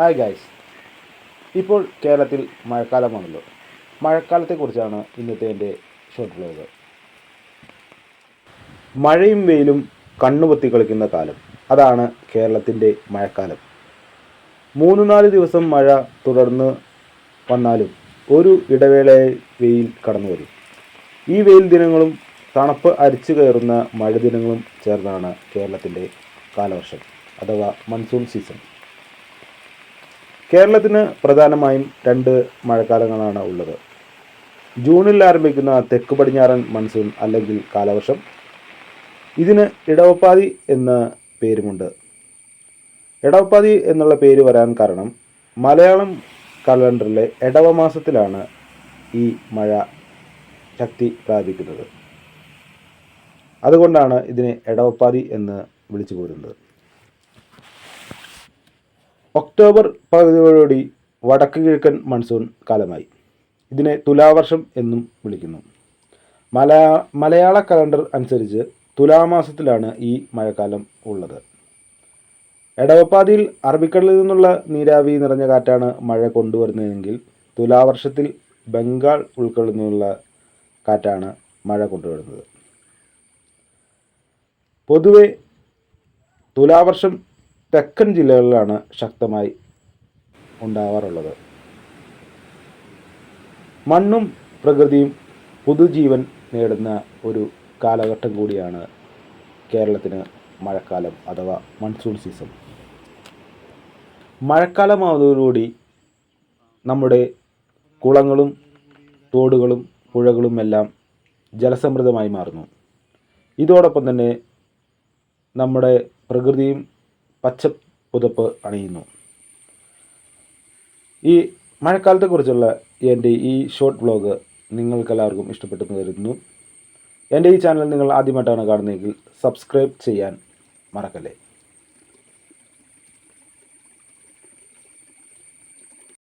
Hi guys ഇപ്പോൾ കേരളത്തിൽ മഴക്കാലമാണല്ലോ. മഴക്കാലത്തെക്കുറിച്ചാണ് ഇന്നത്തെ എന്റെ ഷോർട്ട് വ്ലോഗ് മഴയും വെയിലും കണ്ണുപൊത്തി കളിക്കുന്ന കാലം. അതാണ് കേരളത്തിന്റെ മഴക്കാലം. മൂന്ന് നാല് ദിവസം മഴ തുടർന്ന് വന്നാലും ഒരു ഇടവേളയായി വെയിൽ കടന്നു വരും. ഈ വെയിൽ ദിനങ്ങളും തണുപ്പ് അരിച്ചു കയറുന്ന മഴ ദിനങ്ങളും ചേർന്നാണ് കേരളത്തിന്റെ കാലവർഷം അഥവാ മൺസൂൺ സീസൺ കേരളത്തിന് പ്രധാനമായും രണ്ട് മഴക്കാലങ്ങളാണ് ഉള്ളത്. ജൂണിൽ ആരംഭിക്കുന്ന തെക്ക് പടിഞ്ഞാറൻ മൺസൂൺ അല്ലെങ്കിൽ കാലവർഷം. ഇതിന് ഇടവപ്പാതി എന്ന പേരുമുണ്ട്. ഇടവപ്പാതി എന്നുള്ള പേര് വരാൻ കാരണം മലയാളം കലണ്ടറിലെ ഇടവ മാസത്തിലാണ് ഈ മഴ ശക്തി പ്രാപിക്കുന്നത്. അതുകൊണ്ടാണ് ഇതിനെ ഇടവപ്പാതി എന്ന് വിളിച്ചു പോരുന്നത് ഒക്ടോബർ പകുതിയോടുകൂടി വടക്ക് കിഴക്കൻ മൺസൂൺ കാലമായി. ഇതിനെ തുലാവർഷം എന്നും വിളിക്കുന്നു. മലയാ മലയാള കലണ്ടർ അനുസരിച്ച് തുലാമാസത്തിലാണ് ഈ മഴക്കാലം ഉള്ളത്. എടവപ്പാതിയിൽ അറബിക്കടലിൽ നിന്നുള്ള നീരാവി നിറഞ്ഞ കാറ്റാണ് മഴ കൊണ്ടുവരുന്നതെങ്കിൽ തുലാവർഷത്തിൽ ബംഗാൾ ഉൾക്കടലിൽ നിന്നുള്ള കാറ്റാണ് മഴ കൊണ്ടുവരുന്നത്. പൊതുവെ തുലാവർഷം തെക്കൻ ജില്ലകളിലാണ് ശക്തമായി ഉണ്ടാവാറുള്ളത്. മണ്ണും പ്രകൃതിയും പുതുജീവൻ നേടുന്ന ഒരു കാലഘട്ടം കൂടിയാണ് കേരളത്തിന് മഴക്കാലം അഥവാ മൺസൂൺ സീസൺ മഴക്കാലമാവുന്നതോടുകൂടി നമ്മുടെ കുളങ്ങളും തോടുകളും പുഴകളും എല്ലാം ജലസമൃദ്ധമായി മാറുന്നു. ഇതോടൊപ്പം തന്നെ നമ്മുടെ പ്രകൃതിയും പച്ച പുതപ്പ് അണിയുന്നു. ഈ മഴക്കാലത്തെക്കുറിച്ചുള്ള എന്റെ ഈ ഷോർട്ട് വ്ലോഗ് നിങ്ങൾക്കെല്ലാവർക്കും ഇഷ്ടപ്പെട്ടെന്ന് കരുതുന്നു. എന്റെ ഈ ചാനൽ നിങ്ങൾ ആദ്യമായിട്ടാണ് കാണുന്നതെങ്കിൽ സബ്സ്ക്രൈബ് ചെയ്യാൻ മറക്കല്ലേ.